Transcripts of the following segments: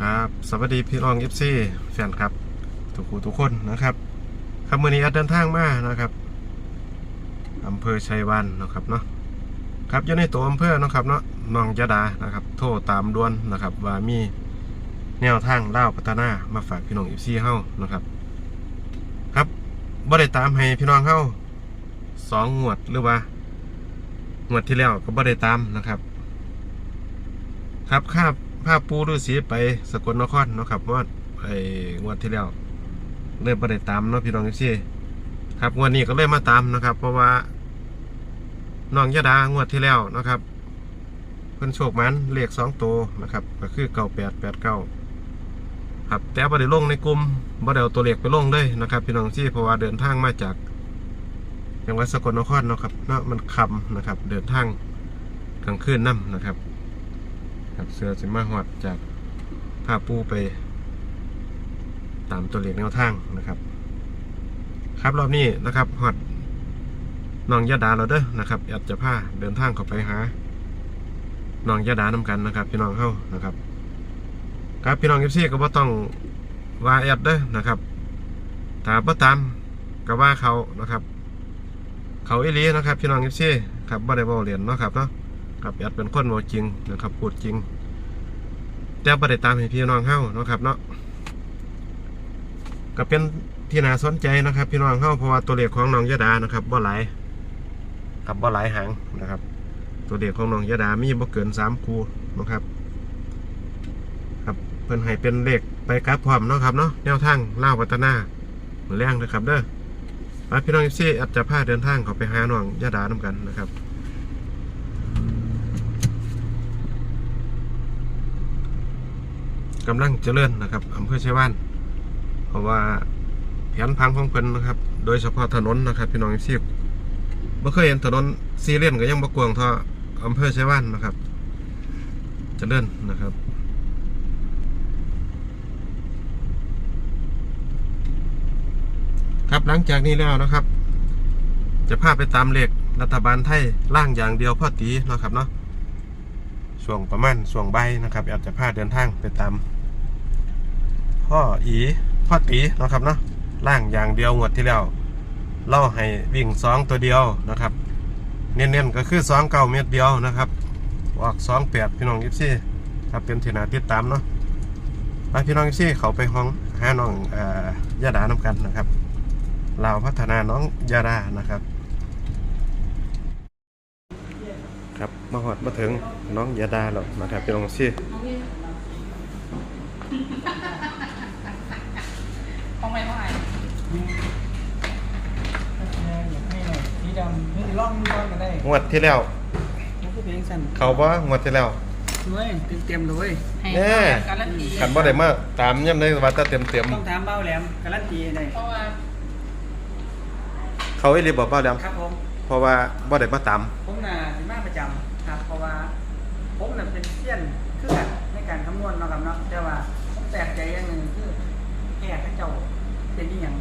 ครับสวัสดีพี่น้องยิปซี่แฟนครับ ทุกคู่ทุกคนนะครับครับมื่อนี้แอดเดินทางมานะครับอำเภอชัยวันนะครับเนาะครับอยู่ในตัวอำเภอเนาะครับเนาะนองยะดานะครับ โทรตามด่วนนะครับ ว่ามีแนวทางเล่าพัฒนามาฝากพี่น้องยิปซี่เฮานะครับ ครับบ่ได้ตามให้พี่น้องเฮาสองงวดหรือว่างวดที่แล้วก็บ่ได้ตามนะครับ ครับข้า ภาพปูฤาษีไปสกลนครเนาะครับว่าไอ้งวดที่แล้วเลยบ่ได้ตามเนาะพี่น้องซี่ครับงวดนี้ก็เลยมาตามนะครับ เพราะว่าน้องยะดางวดที่แล้วนะครับเพิ่นโชคมันเลขสองตัวนะครับ ก็คือเก้าแปดแปดเก้าครับแต่บ่ได้ลงในกลุ่มบ่ได้เอาตัวเลขไปลงเลยนะครับ พี่น้องซี่เพราะว่าเดินทางมาจากจังหวัดสกลนครเนาะครับเนาะมันคำนะครับ เดินทางกลางคืนนํนะครับ ครับเสือสิมาหอดจากผ้าปูไป ตามตัวเลขแนวทางนะครับ ครับรอบนี้นะครับหอดน้องยาดาเราเด้อนะครับแอดจะพาเดินทางเข้าไปหาน้องยาดานํกันนะครับ พี่น้องเข้านะครับ ครับพี่น้องเอฟซีก็บ่ต้องว่าแอดเด้อนะครับถ้าบ่ตามก็ว่าเขานะครับ เขาอีลีนะครับ พี่น้องเอฟซีครับบ่ได้บ่เรียนเนาะครับเนาะ ครับแอดเป็นคนเว้าจริงนะครับพูดจริง แต่บ่ได้ตามให้พี่น้องเฮานะครับเนาะก็เป็นที่น่าสนใจนะครับ พี่น้องเฮาเพราะว่าตัวเลขของน้องยะดานะครับบ่หลายครับบ่หลายหางนะครับ ตัวเลขของน้องยะดามีบ่เกิน3คู่นะครับ ครับเพิ่นให้เป็นเลขไปกับพร้อมนะครับเนาะแนวทางเล่าวัฒนาเหมือนแรงนะครับเด้อพี่น้องซี่อาจจะพาเดินทางเขาไปหาน้องยะดานํกันนะครับ กำลังเจริญนะครับอำเภอชัยวานเพราะว่าแผนพังของเพิ่นนะครับ โดยเฉพาะถนนนะครับ พี่น้องซีบบ่เคยเห็นถนนซีเรียนก็ยังบ่กวางเท่าอำเภอชัยวานนะครับ เจริญนะครับครับหลังจากนี้แล้วนะครับ จะพาไปตามเหลขรัฐบาลไทยล่างอย่างเดียวพ่อตีนะครับเนาะช่วงประมาณช่วงใบนะครับอาจจะพาเดินทางไปตาม พ่ออีพ่อตีนะครับเนาะล่างอย่างเดียวงวดที่แล้วเล่าให้วิ่งสองตัวเดียวนะครับ เน้นๆก็คือสองเก้าเม็ดเดียวนะครับออกสองแปดพี่น้องยิปซี่ครับเป็นที่นาติดตามเนาะไปพี่น้องยิปซี่เขาไปห้องหาน้องอยาดาน้ำกันนะครับเราพัฒนาน้องยาดานะครับ ครับมาหอดมาถึงน้องยาดาแล้วนะครับพี่น้องซี่ ต้องไปเท่าไหร่สีดำนี่ล่องล่องกันได้งวดที่แล้วมันก็เป็นสั้นเขาบ่งวดที่แล้วด้วยเต็มเต็มๆเลยให้แน่การันตีกันบ่ได้มาตามย่ำได้ว่าแตเต็มเต็มต้องถามเบ้าแหลมการันตีได้เพราะว่าๆเขาอีหลีบอกเปล่าดครับผมำเพราะว่าบ่ได้มาตามผมน่ะสิมาประจำครับเพราะว่าผมน่ะเป็นเซียนคือกันในการคำนวณเนาะครับเนาะแต่ว่าผม แปลกใจอย่างหนึ่งคือแก่ข้าเจ้าเป็นนี่ยัง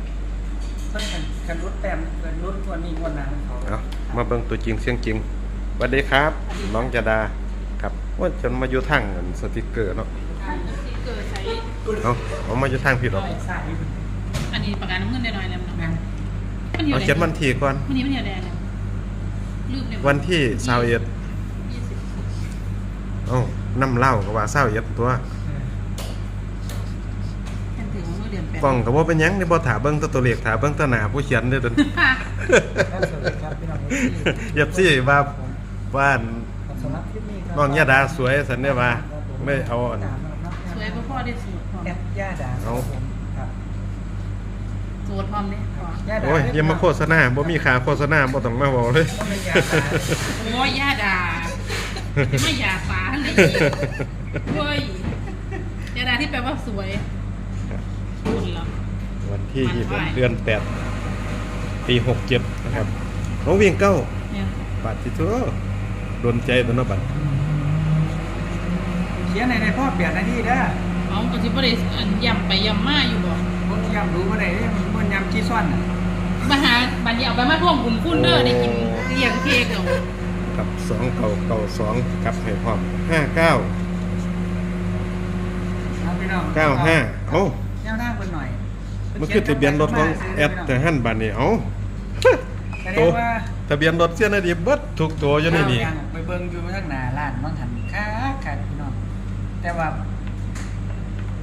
เพิ่นกันกันรุดแต้มเกินรุดวันนี้วันนั้นเขาเอามาเบิ่งตัวจริงเสียงจริงสวัสดีครับ น้องยาดาครับว่าจนมาอยู่ทางอันสติกเกอร์เนาะการที่เกิดใช้เอาเอามาอยู่ทางผิดหรอกใส่อันนี้ประกันน้ำเงินได้หน่อยเนี่ยมันงานมันอยู่เอาในเขียนวันที่ก่อนวันนี้มันอยู่ในเนี่ยลืมเนี่ยวันที่21ยี่สิบเอ้าน้ำเหล้าก็ว่า21ตัว นถือว่าเมื่อเดือนแปดกล้องก็บ่เป็นหยังนี่บ่ถาเบิ่งแตัวตัวเลขถาเบิ่งแตัวหน้าผู้เขียนเด้อเด้อครับสวัสดีครับพี่น้องอย่าซี่ว่า บ้านสำหรับคลิปนี้น้องยาดาสวยสันเนี่ยว่าไม่เอาอัน สวยพ่อพ่อได้สูตรพร้อมแอดย่าดาเอาครับสูตรพร้อมเนี่ยพอย่าดาโอ้ยอยังมาโฆษณาบ่มีค่าโฆษณาบ่ต้องมาบอกเลย ต้องเป็นย่าดาโอ้ยย่าด่าไม่อยากฟ้าเลยเว้ยย่าด่าที่แปลว่าสวย พูดแล้ว วันที่มันไหว21เดือน8ปี67นะครับน้องวิ่งเก้าเนี่ยบาทที่ทั่วโดนใจตัวเนาะบัดเขียนในในพ่อเปลี่ยนหน้าที่เด้อเอากระชิบได้อันยำไปยำมาอยู่บ่ผมยำรู้ว่าไหนมันมันยำขี้ซ่อนน่ะมาหาบันนี้เอาไปมาท่วมกลุ่มคุณเด้อได้กินเลี้ยงเค้กเอากับ2เก่าเก่า2กับให้พร้อม59เอาไปพี่น้องเก้าห้าเอ้า แนวทางเพิ่นหน่อยมันคือทะเบียนรถของแอดแต่หันบันนี่เอ้าแสดโตงว่าทะเบียนรถเสี้ยนาดีเบิดทุกตัวอยู่ในนี้เอาอย่างไปเบิ่งอยู่ทางหน้าร้านบางหันค้าขาดพี่น้องแต่ว่า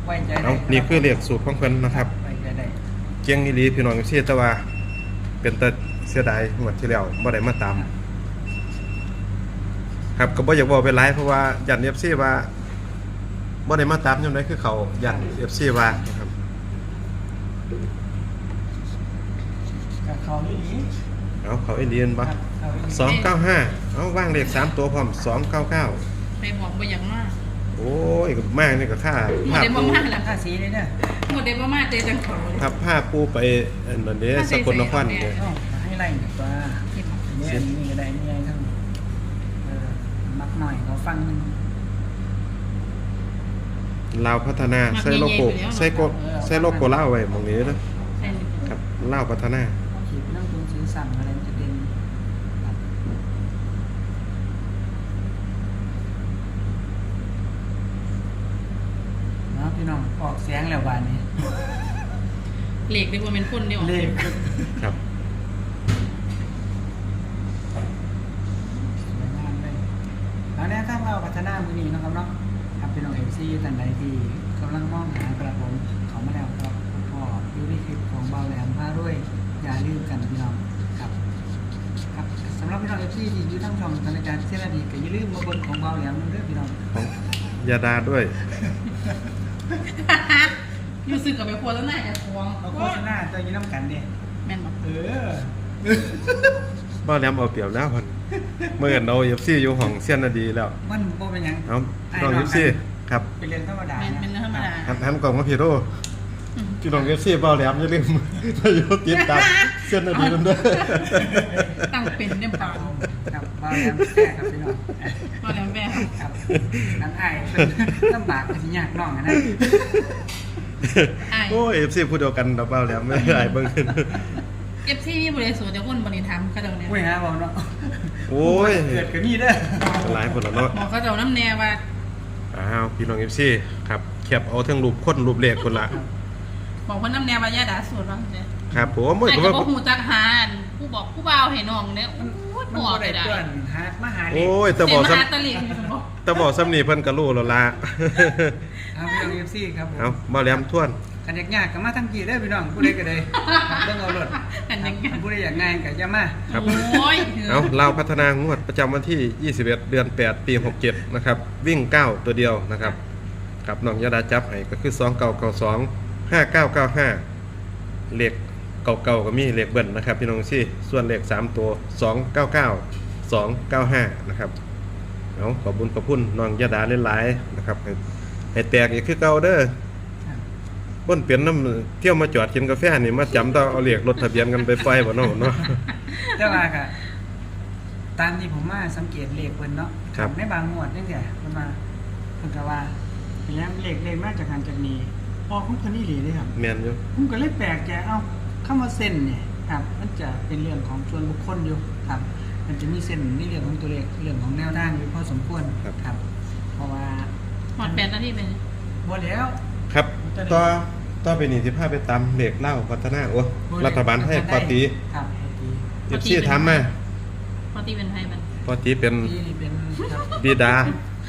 ไว้ใจได้เอ้านี่คือเรียกสูตรของเพิ่นนะครับไว้ใจได้เกียงนี่ลีพี่น้องเสียแต่ว่า เป็นแต่เสียดายงวดที่แล้วบ่ได้มาตามครับก็บ่อยากบอกเป็นไรเพราะว่ายัน FC ว่าบ่ได้มาตามยามใดคือเขายัน FC ว่านะครับ กับเขานี่ดีเอาเขาอีเลียนบ่ครับเขาอีหลีสองเก้าห้าเอาว่างเลขสามตัวพร้อมสองเก้าเก้าไปบอกบ่อย่างมากโอ้ยมากนี่ก็ค่าหมดผ้าเดบ่ปูมากแล้วค่าสีนี่เนี่ยหมดเดบ่มากเตจังเขาเลยครับผ้าปูไปอันนั้นเด้สกลนครเนี่ยเอ้าให้ไล่ดีกว่าเนี่ยนี่ก็ได้นี่ไงทั้งเออมักหน่อยเขาฟังหนึง ลาวพัฒนาใส่โลโก้ใส่โกใส่โลโก้ลาวไว้หมองนี้นะใช่เลยครับลาวพัฒนา ขีดนั่งตรงซื้อสั่งอะไรมันจะเด่นครับเนาะพี่น้องออกเสียงแล้ววันนี้เหล็กได้บ่เป็นคนเดียวเลขครับสวยงามเลยแล้วเนี่ยถ้าเราพัฒนามือนี้นะครับเนาะครับ พี่น้องเอฟซีท่านใดที่กำลังมองหากระผมเขามาแล้วครับก็ดูในคลิปของเบาแหลมพาด้วยอย่าลืมกันพี่น้องครับครับสำหรับพี่น้องเอฟซีที่อยู่ทั้งช่องธนาคารเซราดีก็อย่าลืมมาเบนของเบาแหลมนั่นเด้อพี่น้องของยาดาด้วยอยู่สึกกับไปครัวแล้วน่าจะควงเอาโฆษณาตัวอยืนน้ำกันเด้แม่นบ่เออ บ่แล้วเอาเปรียบแล้วเพิ่นเมื่อกันเอา FC อยู่ห้องเสียนนาดีแล้วมันโบเป็นหยัง เอาน้อง FC ครับเป็นเรื่องธรรมดาแม่นเป็นเรื่องธรรมดา หันหันกล่องมาพี่โตพี่น้อง FC บ่แล้วอย่าลืมถ้าอยู่ติดตามเสียนนาดีนั่นเด้อตั้งเป็นเต็มปากครับเบาแหลมแก้ครับพี่น้องมาแล้วแม่ครับครับนังไอ้ายเป็นลำบากเป็นยากน้องอะนะอ้ายโอ้ย FC พูดเดียวกันดอกเปล่าแล้วไม่ได้เบิ่ง เอฟซีมีบริสุทธิ์จะคนบริธรรมเขาเจ้าเนี่ย อุ้ยฮะบอกเนาะโอ้ยเกิดกับนี่เด้อหลายคนแล้วเนาะบอกเขาเจ้าน้ำแน่ว่าอ้าวพี่น้อง FC ครับแคปเอาทั้งรูปคนรูปเลขคนละบอกคนน้ำแน่ว่ายาดาสูตรบ้างเนี่ยครับผมโอ้ยไอ้ก็จะว่าบอกหูจักหาอันผู้บอกผู้บ่าวให้น้องเนี่ยโอ้ยมันบอบ่กได้ได้ได้เพื่อนหามาหาเด็กโอ้ยแต่เต็บอมกหาซ้ำตะลิงบอกแต่บอกซ้ำนี่เพิ่นก็รู้แล้วล่ะเอาพี่น้องเอฟซีครับผมเอาบ่แหลมทวน กันยากๆก็มาทั้งกี่ได้อพี่น้องผู้ใดก็ได้ครับเรื่องเอารถกันยังไงผู้ใดอยากง่ายก็อย่ามาครับ โอ้ยเอาเราวพัฒนางวดประจำวันที่ 21 เดือน 8 ปี 67 นะครับ วิ่ง 9 ตัวเดียวนะครับกับน้องยาดาจับให้ก็คือ 2992 5995 เลขเก่าๆก็มีเลขเบิ้ลนะครับ พี่น้องซี่ส่วนเลข 3 ตัว 299 295 นะครับเอาขอบคุญขอบคุณน้องยาดาหลายๆนะครับให้ให้แตกอีกคือเก่าเด้อ บ่นเปลี่ยนน้ำเที่ยวมาจอดกินกาแฟนี่มาจำต้องเอาเรียกรถทะเบียนกันไปไฟบ่เนาะเนาะ แต่ว่าค่ะตามที่ผมมาสังเกตเลขเพิ่นเนาะครับ ในบางงวดจังซี่เพิ่นมาเพิ่นก็ว่าเป็นแล้วเลขเลขมาจากหันจากนี้พอของเพิ่นนี่หลีเลยครับ แม่นอยู่ผมก็เลยแปลกใจเอ้าคำว่าเส้นเนี่ยครับ มันจะเป็นเรื่องของส่วนบุคคลอยู่ครับ มันจะมีเส้นในเรื่องของตัวเลขเรื่องของแนวทางอยู่พอสมควรครับ เพราะว่าหมดแปดนาทีเป็นบ่แล้วครับ ต่อต่อไปนี่สิพาไปตามเลขเล่าพัฒนาโอ้รัฐบาลให้ปอตีครับปอตีเอฟซีถามมาปกติเป็นไทยมันปอตีเป็นตีนี่เป็นครับบิดา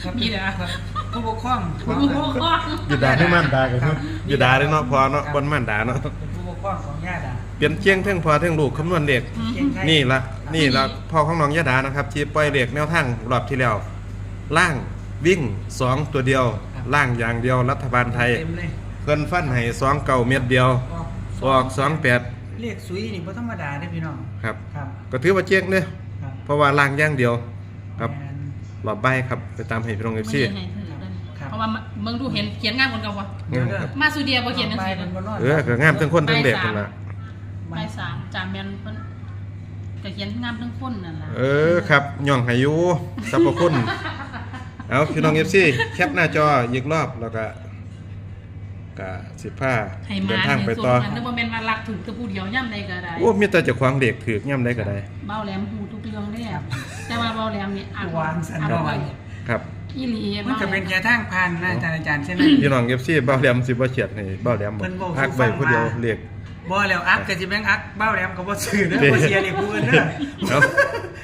ครับบิดาครับผู้ปกครองผู้ปกครองบิดาที่ม่านดาก็คคืรัอบบิดาเด้เนาะพอเนาะครับบนม่านดาเนาะเป็นผู้ปกครองของญาติอะเปลี่ยนเจียงเทั้งพอเทั้งลูกคำนวณเลขอืมเก่งไทยนี่ละนี่ละพ่อของน้องยะดานะครับที่ปล่อยเลขแนวทางรอบที่แล้วล่างวิ่งสองตัวเดียวล่างอย่างเดียวรัฐบาลไทย เต็มเลยเพิ่นฟันให้สองเก่าเม็ดเดียวออกออกสองแปดเลขสุยนี่บ่ธรรมดาเด้อพี่น้อง ครับ ครับ ก็ถือว่าเจ๊งเด้อครับเพราะว่าล่างอย่างเดียว ครับ แม่นรอบใบครับไปตามให้พี่น้องเอฟซี ไม่ได้ให้ถือกันครับ เพราะว่าเมืองดูเห็นเขียนงามคนกับว่าเดี๋ยวเด้อมาสุเดียบ่เขียนหนังสือไปบนบนนเออก็งามทั้งคนทั้งเด็กคนละใบสามจามแมนเพิ่นก็เขียนงามทั้งคนนั่นล่ะเออครับย่องให้อยู่สรรพคุณ เอาพี่น้องเอฟซีแคปหน้าจออีกรอบแล้วก็ ก็สิบห้าให้เดิมานทางให้ไปส่งต่อมันนึกว่าแม่นว่ารักถึงแตะผู้เดียวย่ำใดก็ได้โอ้มีแต่เจะควางเด็กถือกย่ำได้ก็ได้เบ้าแหลมหูทุกเรื่องเด้แต่ว่าเบ้าแหลมนี่อ่านวางสันอ่านดอบ่อยนครับอีหลีมันก็เป็นแค่ทางผ่านนะอาจารย์อาจารย์ใช่ไหมพี่น้อง FC เบ้าแหลมสิบ่เฉียดให้เบ้าแหลมบ่เพิ่นบอกพักไว้ผู้เดียวฟังมาเรียกบ่แล้วอักก็สิแม่งอักเบ้าแหลมก็บ่ซื้อเด้อบ่เสียเลยผู้อื่นเด้อเอา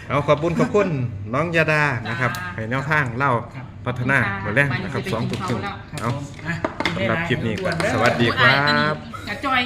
เอาขอบคุณขอบคุณน้องยาดานะครับให้แนวทางเล่าครับพัฒนาหมดแล้วนะครับสองตุกตึงครับเอาผมอะ สำหรับคลิปนี้ก็เด้อสวัสดีครับกระจอย